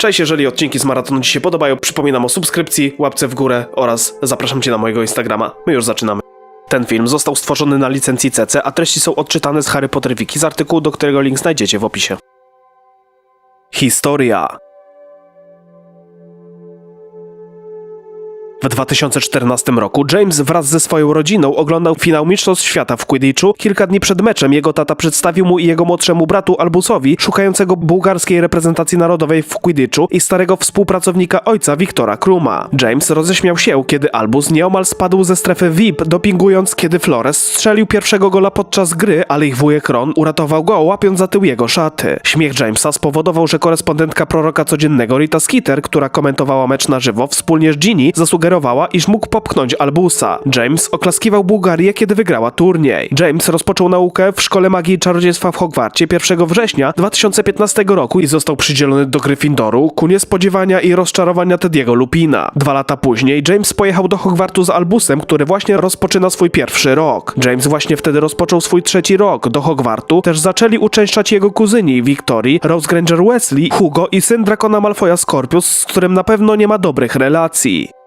Cześć, jeżeli odcinki z maratonu Ci się podobają, przypominam o subskrypcji, łapce w górę oraz zapraszam Cię na mojego Instagrama. My już zaczynamy. Ten film został stworzony na licencji CC, a treści są odczytane z Harry Potter Wiki z artykułu, do którego link znajdziecie w opisie. Historia W 2014 roku James wraz ze swoją rodziną oglądał finał Mistrzostw Świata w Quidditchu. Kilka dni przed meczem jego tata przedstawił mu i jego młodszemu bratu Albusowi, szukającego bułgarskiej reprezentacji narodowej w Quidditchu i starego współpracownika ojca Wiktora Kruma. James roześmiał się, kiedy Albus nieomal spadł ze strefy VIP, dopingując, kiedy Flores strzelił pierwszego gola podczas gry, ale ich wujek Ron uratował go, łapiąc za tył jego szaty. Śmiech Jamesa spowodował, że korespondentka proroka codziennego Rita Skeeter, która komentowała mecz na żywo, wspólnie z Ginny, zasugerowała, iż mógł popchnąć Albusa. James oklaskiwał Bułgarię, kiedy wygrała turniej. James rozpoczął naukę w Szkole Magii i Czarodziejstwa w Hogwarcie 1 września 2015 roku i został przydzielony do Gryffindoru ku niespodziewania i rozczarowania Tediego Lupina. Dwa lata później James pojechał do Hogwartu z Albusem, który właśnie rozpoczyna swój pierwszy rok. James właśnie wtedy rozpoczął swój trzeci rok. Do Hogwartu też zaczęli uczęszczać jego kuzyni Victorii, Rose Granger Wesley, Hugo i syn Drakona Malfoya Scorpius, z którym na pewno nie ma dobrych relacji.